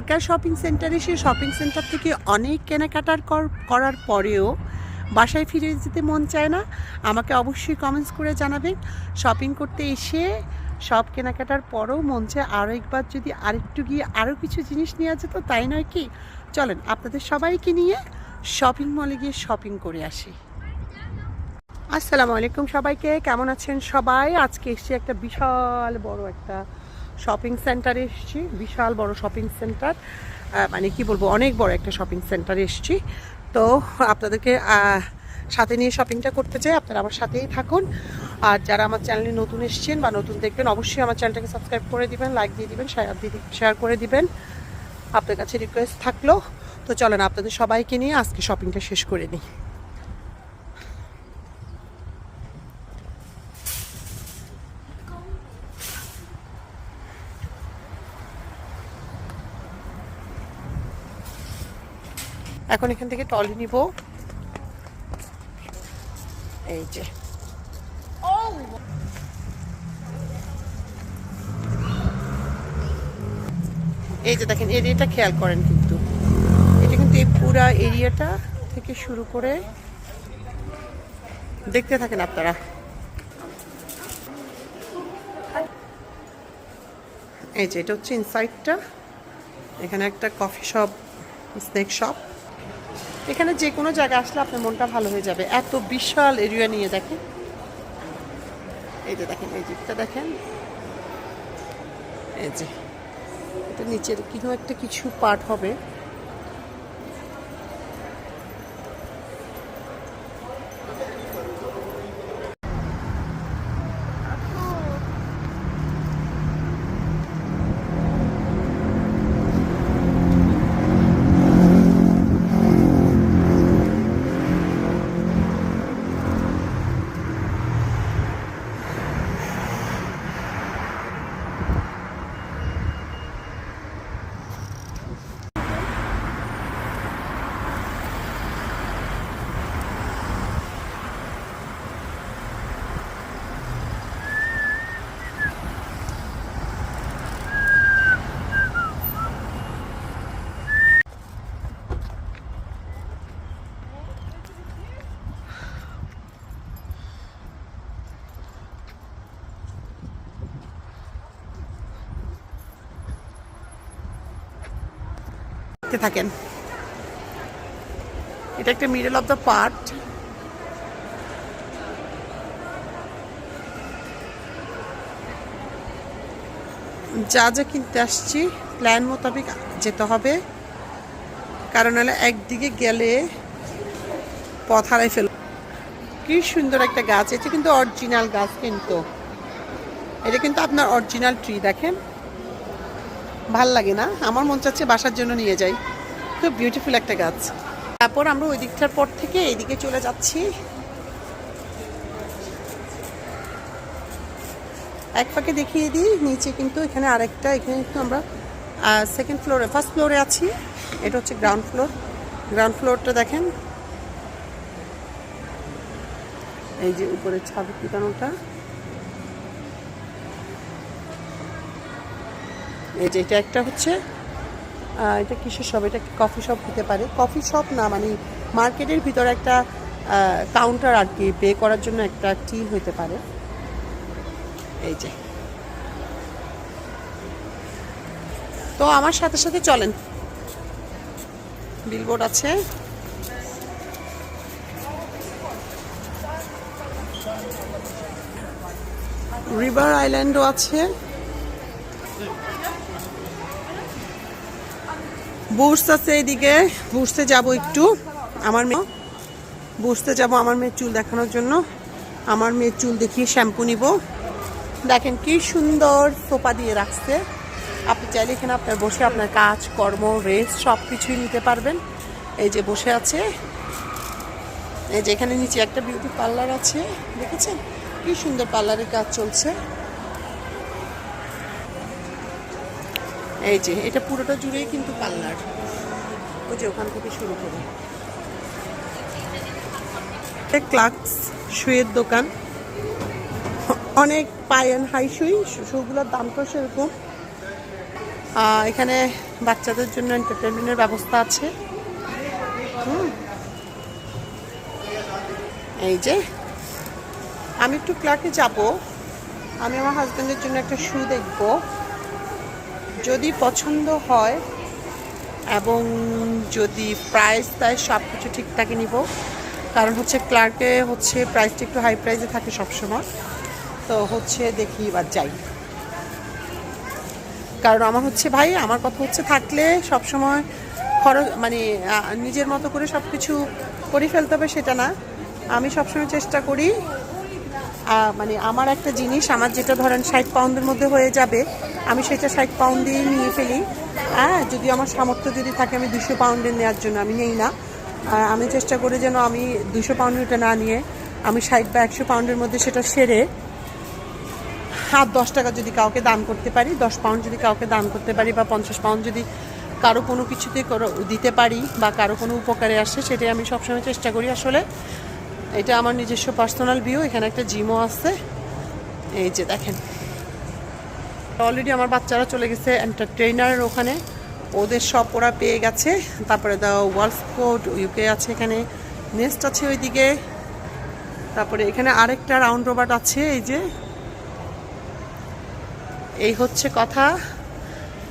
Dhaka shopping সেন্টারে সে shopping centre থেকে অনেক কেনাকাটার কর- করার পরেও বাসায় ফিরে যেতে মন চায় না। আমাকে অবশ্যই কমেন্টস করে জানাবেন। শপিং করতে এসে সব কেনাকাটার পরেও মন চায় আরও একবার যদি আরেকটু গিয়ে আরও কিছু জিনিস নেওয়া যেত তাই নয় কি? চলেন, আপনাদের সবাইকে নিয়ে শপিং মলে গিয়ে শপিং করে আসি। আসসালামু আলাইকুম সবাইকে, কেমন আছেন সবাই? আজকে এসেছি একটা বিশাল বড় একটা শপিং সেন্টারে এসেছি, বিশাল বড় শপিং সেন্টার মানে কি বলব, অনেক বড় একটা শপিং সেন্টারে এসেছি। তো আপনাদেরকে সাথে নিয়ে শপিংটা করতে চাই, আপনারা আমার সাথেই থাকুন। আর যারা আমার চ্যানেলে নতুন এসছেন বা নতুন দেখবেন, অবশ্যই আমার চ্যানেলটাকে সাবস্ক্রাইব করে দিবেন লাইক দিয়ে দিবেন শেয়ার দিয়ে শেয়ার করে দিবেন। আপনার কাছে রিকোয়েস্ট থাকল, তো চলেন আপনাদের সবাইকে নিয়ে আজকে শপিংটা শেষ করে নিই। এখন এখান থেকে টলি নিব। এই যে। এই যে দেখেন এরিয়াটা খেয়াল করেন কিন্তু। এটা কিন্তু এই পুরা এরিয়াটা থেকে শুরু করে দেখতে থাকেন আপনারা। এই যে, এটা হচ্ছে ইনসাইডটা এখানে একটা কফি শপ স্নেক শপ এখানে যে কোনো জায়গায় আসলে আপনার মনটা ভালো হয়ে যাবে। এত বিশাল এরিয়া নিয়ে দেখেন। এই যে দেখেন, এই জিপটা দেখেন। এই যে, এটা নিচের কিছু একটা কিছু পার্ট হবে। দেখতে থাকেন। এটা একটা মিডল অফ দ্য পার্ট যা যা কিনতে আসছি প্ল্যান মোতাবেক যেতে হবে। কারণ হলে একদিকে গেলে পথ হারাই ফেল কি সুন্দর একটা গাছ। এটা কিন্তু অরিজিনাল গাছ কিন্তু। এটা কিন্তু আপনার অরিজিনাল ট্রি দেখেন। ভালো লাগে না। আমার মন চাচ্ছে বাসার জন্য নিয়ে যাই। খুব বিউটিফুল একটা গাছ। তারপর আমরা ওই দিকটার পর থেকে এইদিকে চলে যাচ্ছি। এক পাকে দেখিয়ে দিই, নিচে কিন্তু এখানে আরেকটা, এখানে কিন্তু আমরা সেকেন্ড ফ্লোরে ফার্স্ট ফ্লোরে আছি। এটা হচ্ছে গ্রাউন্ড ফ্লোর গ্রাউন্ড ফ্লোরটা দেখেন। এই যে উপরে ছাদ পিটানোটা এই যে এটা একটা হচ্ছে এটা কিসের শপ এটা কফি শপ হতে পারে। কফি শপ না মানে মার্কেটের ভিতরে একটা কাউন্টার আর কি পে করার জন্য একটা টি হতে পারে। এই যে। তো আমার সাথে সাথে চলেন। বিলবোর্ড আছে। রিভার আইল্যান্ডও আছে। বুর্স আছে এদিকে। বুর্সে যাব একটু। আমার মেয়ে বুর্সতে যাব আমার মেয়ের চুল দেখানোর জন্য। আমার মেয়ের চুল দেখিয়ে শ্যাম্পু নিব। দেখেন কি সুন্দর সোফা দিয়ে রাখছে। আপনি চাইলে এখানে আপনার বসে আপনার কাজ, কর্ম রেস্ট সব কিছুই নিতে পারবেন। এই যে বসে আছে। এই যে এখানে নিচে একটা বিউটি পার্লার আছে। দেখেছেন? কি সুন্দর পার্লারের কাজ চলছে। এই যে, এটা পুরোটা জুড়েই কিন্তু পার্লার ওই যে ওখান থেকে শুরু করে। ক্লাক্স শুয়ের দোকান। অনেক পাই অ্যান্ড হাই শুই শুগুলোর দামটা সেরকম। এখানে বাচ্চাদের জন্য এন্টারটেনমেন্টের ব্যবস্থা আছে। এই যে, আমি একটু ক্লার্কে যাব। আমি আমার হাজব্যান্ডের জন্য একটা শু দেখব। যদি পছন্দ হয় এবং যদি প্রাইস তাই সব কিছু ঠিকঠাকই নিব, কারণ হচ্ছে ক্লার্কে হচ্ছে প্রাইসটা একটু হাই প্রাইসে থাকে সবসময়। তো হচ্ছে দেখি বা যাই। কারণ আমার হচ্ছে ভাই, আমার কথা হচ্ছে থাকলে সবসময় খরচ মানে নিজের মতো করে সব কিছু করে ফেলতে হবে সেটা না। আমি সবসময় চেষ্টা করি মানে আমার একটা জিনিস, আমার যেটা ধরেন ষাট পাউন্ডের মধ্যে হয়ে যাবে, আমি সেটা ষাট পাউন্ড দিয়ে নিয়ে ফেলি। হ্যাঁ যদি আমার সামর্থ্য যদি থাকে, আমি দুশো পাউন্ডের নেওয়ার জন্য, আমি নেই না। আমি চেষ্টা করি যেন আমি দুশো পাউন্ডেরটা না নিয়ে, আমি ষাট বা একশো পাউন্ডের মধ্যে সেটা সেরে হাত দশ টাকা যদি কাউকে দান করতে পারি, দশ পাউন্ড যদি কাউকে দান করতে পারি বা পঞ্চাশ পাউন্ড যদি কারও কোনো কিছুতে দিতে পারি বা কারও কোনো উপকারে আসে, সেটাই আমি সবসময় চেষ্টা করি। আসলে এটা আমার নিজস্ব পার্সোনাল ভিউ, এখানে একটা জিমও আছে। এই যে দেখেন। অলরেডি আমার বাচ্চারা চলে গেছে এন্টারটেইনারের ওখানে। ওদের সব ওরা পেয়ে গেছে। তারপরে দ্য ওয়ালফ কোড ইউকে আছে এখানে। নেক্সট আছে ওইদিকে। তারপরে এখানে আরেকটা রাউন্ড রোবাট আছে, এই যে। এই হচ্ছে কথা।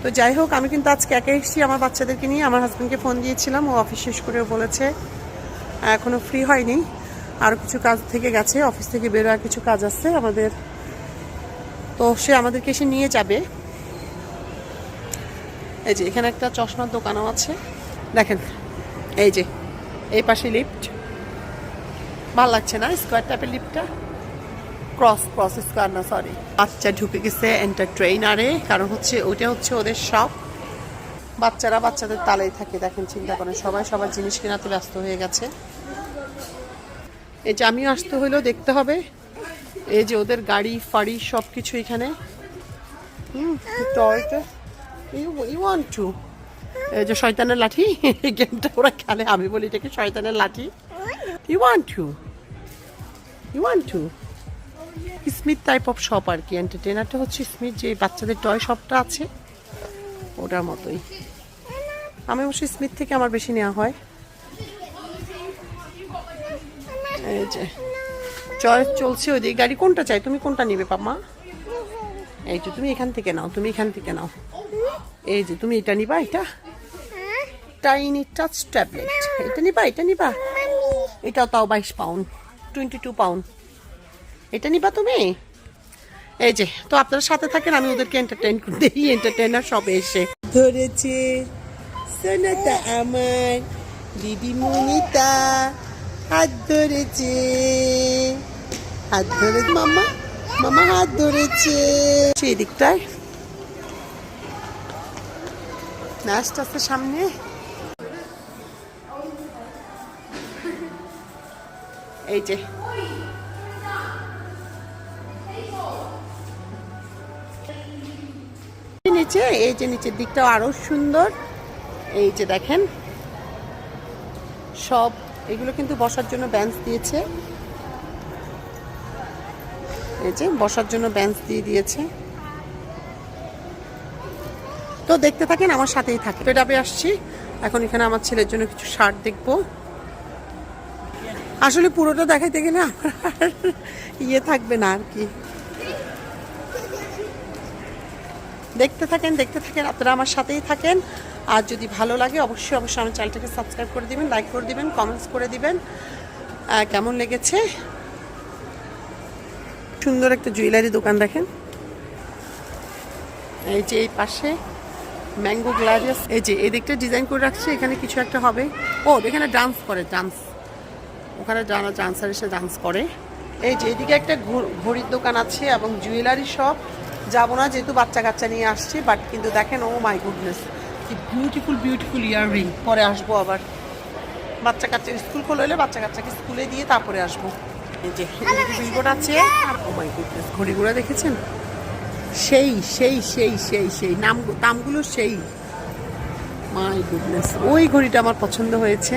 তো যাই হোক, আমি কিন্তু আজকে একা এসেছি আমার বাচ্চাদেরকে নিয়ে। আমার হাজব্যান্ডকে ফোন দিয়েছিলাম, ও অফিস শেষ করে বলেছে। এখনও ফ্রি হয়নি। আরও কিছু কাজ থেকে গেছে অফিস থেকে বেরোয়া কিছু কাজ আছে আমাদের। তো সে আমাদেরকে এসে নিয়ে যাবে। এই যে, এখানে একটা চশমার দোকানও আছে। দেখেন, এই যে, এই পাশে লিফট ভালো লাগছে না স্কোয়ার টাইপের লিফটটা ক্রস ক্রস স্কোয়ার না সরি বাচ্চা ঢুকে গেছে এন্টারট্রেইনারে কারণ হচ্ছে ওইটা হচ্ছে ওদের শখ বাচ্চারা বাচ্চাদের তালেই থাকে, দেখেন, চিন্তা করেন। সবাই সবার জিনিস কেনাতে ব্যস্ত হয়ে গেছে। এই যে আমিও আসতে হইলেও দেখতে হবে। এই যে ওদের গাড়ি, ফাড়ি সব কিছু এখানে। হুম টয়টা ইউ ইউ ওয়ান্ট টু এই যে শয়তানের লাঠি, এই গেমটা ওরা খেলে, আমি বলি এটাকে শয়তানের লাঠি। You want to you want to smith type of shop আর কি এন্টারটেনারটা হচ্ছে স্মিথ যে বাচ্চাদের টয় শপটা আছে। ওটার মতোই। আমি অবশ্যই স্মিথ থেকে আমার বেশি নেওয়া হয়। এই যে চয়েস চলছে ওইদিকে গাড়ি কোনটা চাই? তুমি কোনটা নিবে পাম্মা এই যে তুমি এখান থেকে নাও, তুমি এখান থেকে নাও। এই যে তুমি এটা নিবা, এটা? টাইনি টাচ ট্যাবলেট এটা নিবা এটা নিবা? এটাও তাও বাইশ পাউন্ড টোয়েন্টি টু পাউন্ড এটা নিবা তুমি? এই যে, তো আপনারা সাথে থাকেন, আমি ওদেরকে এন্টারটেইন করতে এই এন্টারটেইনার সব এসে। ধরেছে সোনাতা আমার দিদি মনিতা হাত ধরেছে। হাত ধরে মামা মামা হাত ধরেছে। সেই দিকটায় নাচটা আছে সামনে। এই যে নিচে, এই যে নিচের দিকটাও আরও সুন্দর। এই যে দেখেন। সব এগুলো কিন্তু বসার জন্য বেঞ্চ দিয়েছে। এই যে বসার জন্য বেঞ্চ দিয়ে দিয়েছে। তো দেখতে থাকেন, আমার সাথেই থাকে। তো ডাবে আসছি। এখন এখানে আমার ছেলের জন্য কিছু শার্ট দেখব। আসলে পুরোটা দেখাইতে গেলে আমার ইয়ে থাকবে না আর কি। দেখতে থাকেন দেখতে থাকেন আপনারা আমার সাথেই থাকেন। আর যদি ভালো লাগে অবশ্যই অবশ্যই আমার চ্যানেলটাকে সাবস্ক্রাইব করে দিবেন লাইক করে দিবেন কমেন্টস করে দিবেন। কেমন লেগেছে? সুন্দর একটা জুয়েলারি দোকান দেখেন। এই যে এই পাশে ম্যাঙ্গো গ্লারিয়াস এই যে এই দিকটা ডিজাইন করে রাখছে এখানে কিছু একটা হবে। ও এখানে ডান্স করে ডান্স। ওখানে ডান্সার এসে ডান্স করে। এই যে এদিকে একটা ঘড়ির দোকান আছে এবং জুয়েলারি শপ। যাব না, যেহেতু বাচ্চা কাচ্চা নিয়ে আসছি বাট কিন্তু দেখেন ও মাই গুডনেস কি বিউটিফুল বিউটিফুল ইয়াররিং পরে আসব আবার। বাচ্চা কাচ্চা স্কুল খোলা হলে বাচ্চা কাচ্চাকে স্কুলে দিয়ে তারপরে আসব। যে আছে। ও মাই গুডনেস ঘড়িগুলো দেখেছেন? সেই সেই সেই সেই সেই, নাম দামগুলো সেই। মাই গুডনেস ওই ঘড়িটা আমার পছন্দ হয়েছে।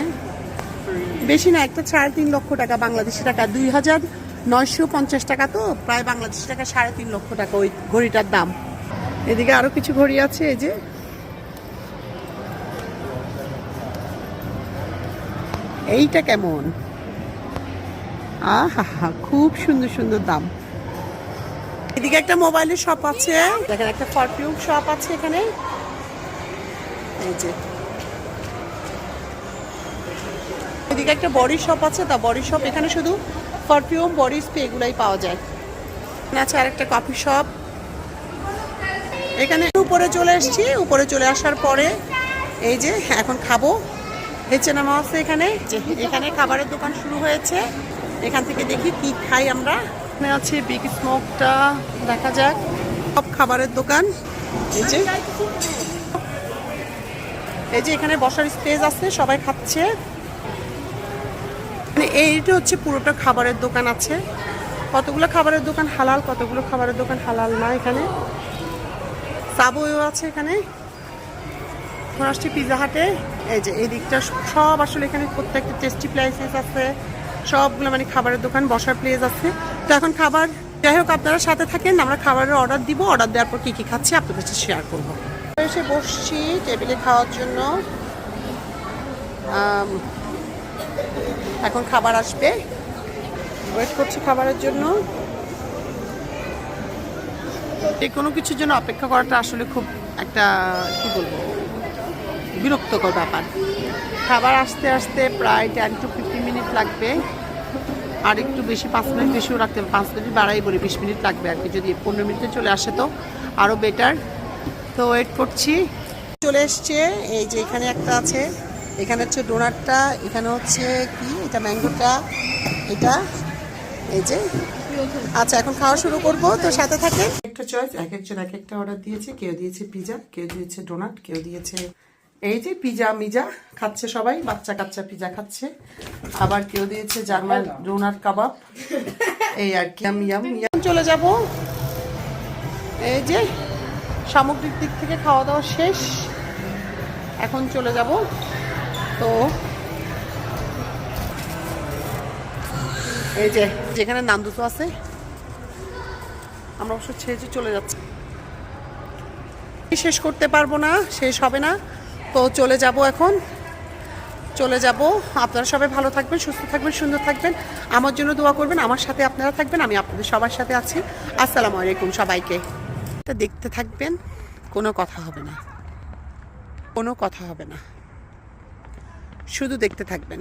বেশি না, একটা সাড়ে তিন লক্ষ টাকা, বাংলাদেশি টাকা, দুই হাজার নয়শো পঞ্চাশ টাকা তো প্রায় বাংলাদেশ টাকা সাড়ে তিন লক্ষ টাকা ওই ঘড়িটার দাম। এদিকে আরও কিছু ঘড়ি আছে এই যে। এইটা কেমন? আহা খুব সুন্দর সুন্দর দাম। এদিকে একটা মোবাইলের শপ আছে। দেখেন একটা পারফিউম শপ আছে এখানে। এই যে। এদিকে একটা বডি শপ আছে তা বডি শপ এখানে শুধু পারফিউম বডি স্প্রে এগুলাই পাওয়া যায়। এখানে আছে আরেকটা কফি শপ। এখানে উপরে চলে এসেছি। উপরে চলে আসার পরে এই যে এখন খাব। হেঁচে নামা আছে এখানে? এখানে খাবারের দোকান শুরু হয়েছে। এখান থেকে দেখি কি খাই আমরা। এখানে আছে বিগ স্মোকটা দেখা যাক। সব খাবারের দোকান। এই যে। এই যে এখানে বসার স্পেস আছে সবাই খাচ্ছে। এইটা হচ্ছে পুরোটা খাবারের দোকান আছে। কতগুলো খাবারের দোকান হালাল, কতগুলো খাবারের দোকান হালাল না এখানে? সাবওয়েও আছে এখানে। এখন আসছি পিজা হাটে এই যে, এই দিকটা সব আসলে এখানে প্রত্যেকটা টেস্টি প্লেসেস আছে। সবগুলো মানে খাবারের দোকান বসার প্লেস আছে। তো এখন খাবার, যাই হোক, আপনারা সাথে থাকেন, আমরা খাবারের অর্ডার দিব অর্ডার দেওয়ার পর কী কী খাচ্ছি আপনাদের সাথে শেয়ার করব। এসে বসছি টেবিলে খাওয়ার জন্য। এখন খাবার আসবে। ওয়েট করছি খাবারের জন্য। যে কোনো কিছুর জন্য অপেক্ষা করাটা আসলে খুব একটা, কি বলব, বিরক্তকর ব্যাপার। খাবার আসতে আসতে প্রায় টেন টু ফিফটিন মিনিট লাগবে। আর একটু বেশি, পাঁচ মিনিট বেশিও রাখতে পাঁচ মিনিট বাড়াই বলি, বিশ মিনিট লাগবে আর কি, যদি পনেরো মিনিটে চলে আসে তো আরও বেটার তো ওয়েট করছি। চলে এসছে, এই যে এখানে একটা আছে। এখানে হচ্ছে ডোনাটটা এখানে হচ্ছে কি? এটা ম্যাঙ্গোটা এটা এই যে। আচ্ছা এখন খাওয়া শুরু করব তো সাথে থাকে একটা চয়েস এক একজন এক একটা অর্ডার দিয়েছে। কেউ দিয়েছে পিজা কেউ দিয়েছে ডোনাট কেউ দিয়েছে এই যে পিজা মিজা খাচ্ছে সবাই বাচ্চা কাচ্চা পিজা খাচ্ছে। আবার কেউ দিয়েছে জার্মান ডোনাট কাবাব এই আর কি ইয়াম চলে যাব। এই যে সামগ্রিক দিক থেকে খাওয়া দাওয়া শেষ। এখন চলে যাব। তো এই যে, যেখানে নাম দুটো আছে, আমরা অবশ্য ছেড়ে চলে যাচ্ছি। শেষ করতে পারব না, শেষ হবে না। তো চলে যাব এখন। চলে যাব। আপনারা সবাই ভালো থাকবেন, সুস্থ থাকবেন, সুন্দর থাকবেন। আমার জন্য দোয়া করবেন, আমার সাথে আপনারা থাকবেন, আমি আপনাদের সবার সাথে আছি। আসসালামু আলাইকুম সবাইকে। দেখতে থাকবেন, কোনো কথা হবে না। কোনো কথা হবে না। শুধু দেখতে থাকবেন।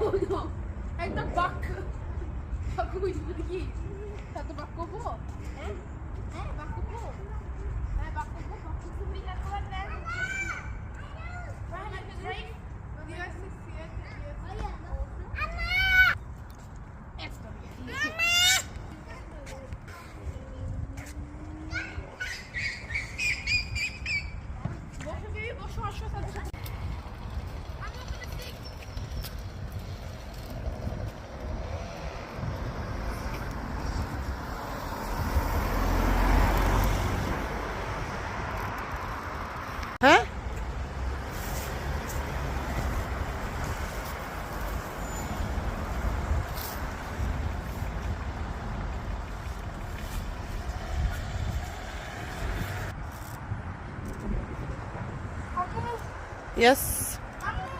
I know, no. একটা বাক বাক কইছিস কি তা তো বাক করব হ্যাঁ হ্যাঁ বাক করব হ্যাঁ বাক করব বাক করব বিনা করার না Yes.